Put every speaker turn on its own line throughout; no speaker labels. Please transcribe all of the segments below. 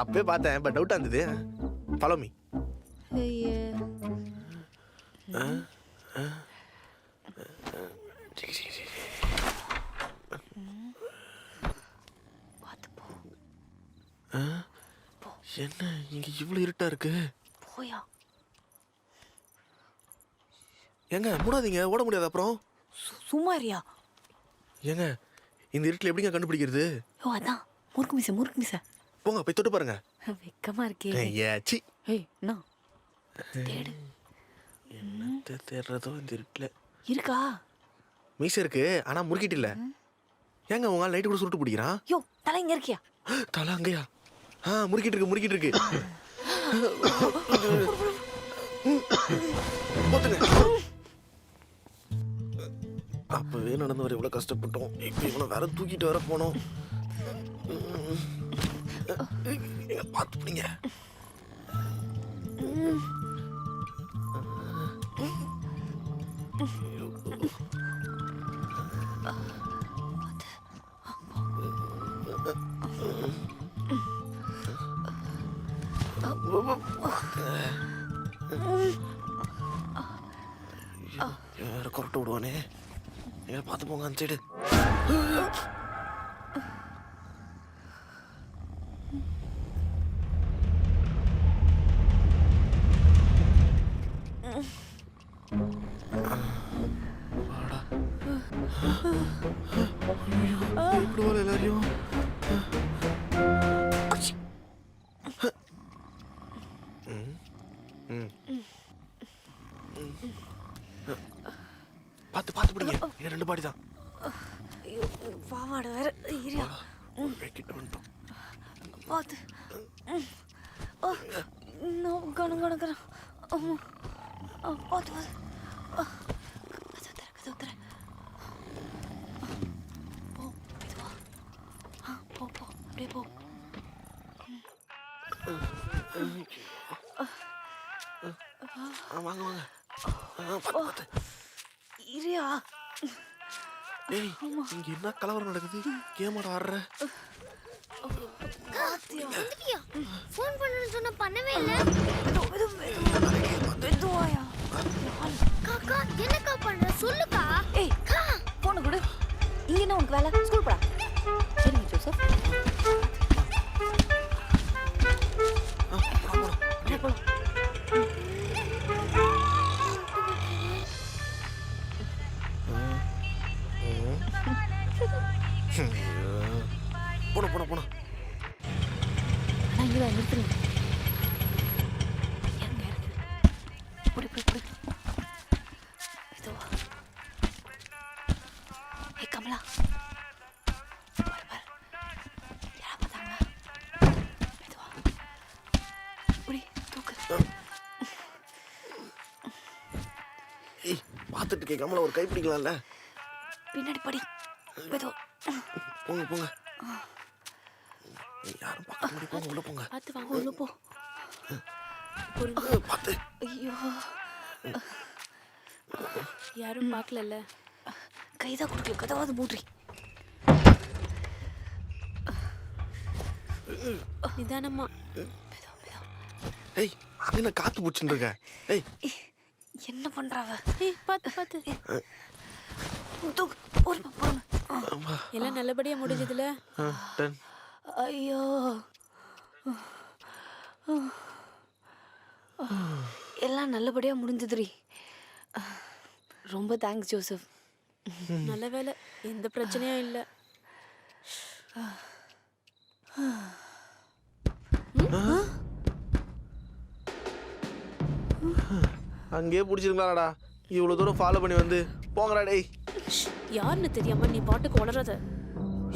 அப்பவே பார்த்தேன் பட் டவுட்டா இருந்தது. ஃபாலோ மீ
ஐயே. பார்த்து போ.
என்ன? இங்க இவ்வளவு இருட்டா இருக்கு.
போயா.
ஏங்க மூடாதீங்க. ஓட முடியாது அப்புறம்.
சும்மா இருயா
ஏங்க இந்த இருட்டில் எப்படிங்க கண்டுபிடிக்கிறது?
ஓ அதான். முறுக்கு மிச முறுக்கு மிச.
போங்க போய் தொட்டு பாருங்க.
வெக்கமா இருக்கே.
ஏச்சி
ஏய் என்ன? தேடு.
என்னத்தை தேடுறதோ இந்த இருட்டில்.
இருக்கா?
மீசை இருக்கு ஆனா முறுக்கிட்டு இல்ல ஏங்க உங்க லைட்டு கூட சுருட்டு பிடிக்கிறான்?
யோ தலை இங்க இருக்கியா?
தலை அங்கேயா? ஆ முறுக்கிட்டு இருக்கு முறுக்கிட்டு இருக்கு. அப்பவே நடந்து வர இவ்வளவு கஷ்டப்பட்டோம். இப்ப இவனை வேற தூக்கிட்டு வர போனோம். எங்க பார்த்து பிடிங்க வேற கொரட்டு விடுவானே? பார்த்து போங்க அந்த சைடு பார்த்து பார்த்து பிடிங்க. இது ரெண்டு பாடி தான்.
பாவாடை வேற இருயா பார்த்து. இன்னும் கணம் கணக்குறேன். பார்த்து பார்த்து ஆ, கதவு தர கதவு தர போ மெதுவா ஆ போ போ அப்படியே போ
ஆ, வாங்க வாங்க பார்த்து
இருயா.
ஏய் இங்க என்ன கலவரம் நடக்குது? கேமரா ஆடுற.
ஃபோன் பண்ணணும்னு சொன்ன பண்ணவே இல்ல.
மெது மெது மெதுவா மெதுவாயா
காக்கா என்னக்கா பண்ற? சொல்லுக்கா.
ஏய் போன கொடு. இங்க என்ன உனக்கு வேலை? ஸ்கூல் போடா. இதுவா புடி தூக்கு.
ஏய் பார்த்துட்டு கேட்காமல ஒரு கை பிடிக்கலாம்ல?
பின்னாடி படி.
போங்க போங்க. யாரும் பார்க்க முடியும் போங்க உள்ள போங்க.
பார்த்து வாங்க உள்ள போ.
பார்த்து.
ஐயோ.
யாரும் பார்க்கலல்ல.
கைதா கொடுக்கல கதவாது மூட்ரி
நிதானமா.
மெதுவா மெதுவா
ஏய் என்ன காத்து பிடிச்சிட்டு இருக்க? ஏய்.
என்ன பண்றாவ
ஏய்
போருமா
ஆமா
எல்லாம் நல்லபடியா முடிஞ்சதுல?
ஐயோ. எல்லாம் நல்லபடியா முடிஞ்சதுரி ரொம்ப தேங்க்ஸ் ஜோசப்.
நல்ல வேலை எந்த பிரச்சனையும் இல்ல.
அங்கேயே பிடிச்சிருங்களாடா இவ்வளவு தூரம் ஃபாலோ பண்ணி வந்து போங்கடா டேய்.
யாருன்னு தெரியாம நீ பாட்டுக்கு உளறாத.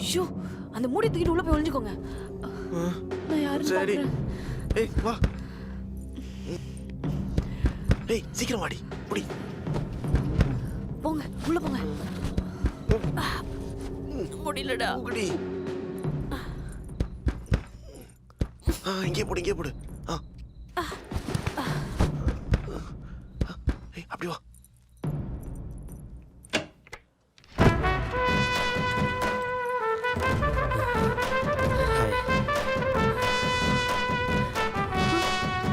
ஐயோ அந்த மூடி தூக்கிட்டு உள்ள போய் ஒளிஞ்சுக்கோங்க. நான் யாருன்னு
சரி. ஏய் வா. ஏய் சீக்கிரம் வாடி. புடி.
போங்க உள்ள போங்க.
முடியலடா.
புடி. ஆ இங்கே போடு இங்கே போடு. ஆ.